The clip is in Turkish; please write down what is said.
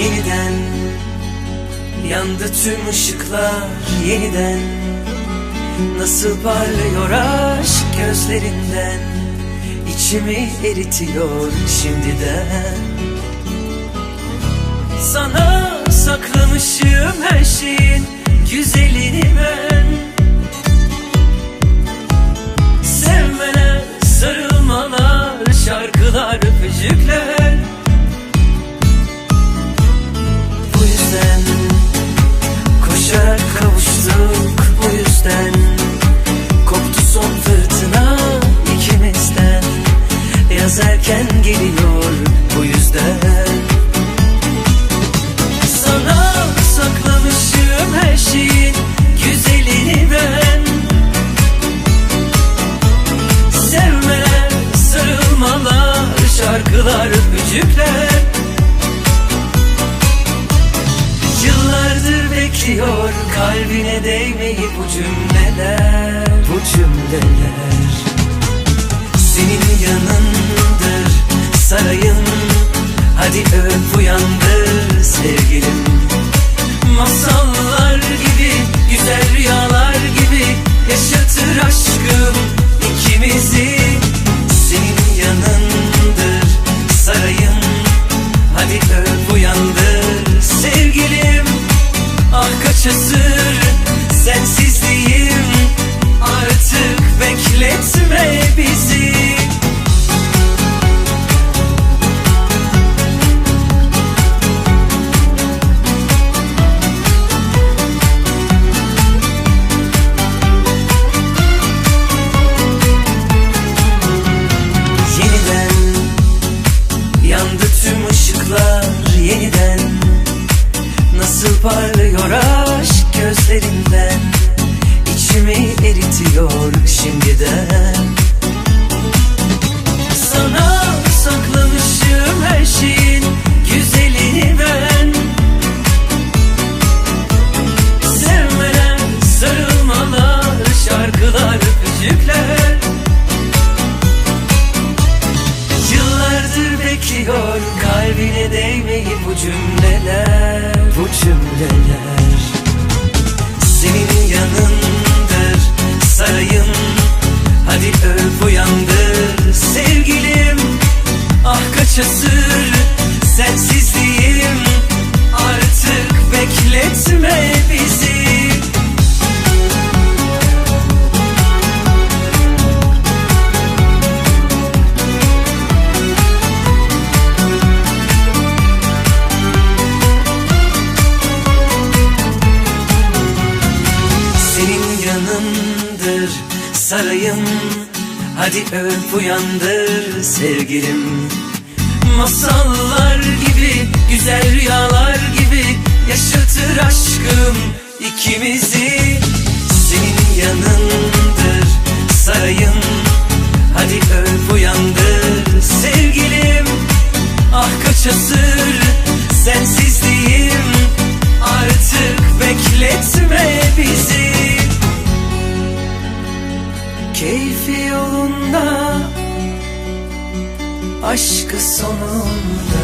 yeniden. Yandı tüm ışıklar yeniden. Nasıl parlıyor aşk gözlerinden? İçimi eritiyor şimdiden. Sana saklamışım her şeyin güzelini ben erken geliyor bu yüzden. Sana saklamışım her şeyin güzelini ben. Sevmeler, sarılmalar, şarkılar, öpücükler. Yıllardır bekliyor kalbine değmeyi bu cümleler Bu cümleler öp uyandır sevgilim. Masallar gibi güzel rüyalar gibi Yaşatır aşkım ikimizi. Senin yanındır sarayın Hadi öp uyandır sevgilim. Ah kaç asır sensizliğim. Artık bekletme kalbine değmeyi bu cümleler Bu cümleler. Senin yanındır sarayım. Hadi öp uyandır sevgilim. Masallar gibi güzel rüyalar gibi Yaşatır aşkım ikimizi. Senin yanındır sarayım. Hadi öp uyandır sevgilim. Ah kaç Aşkı sonunda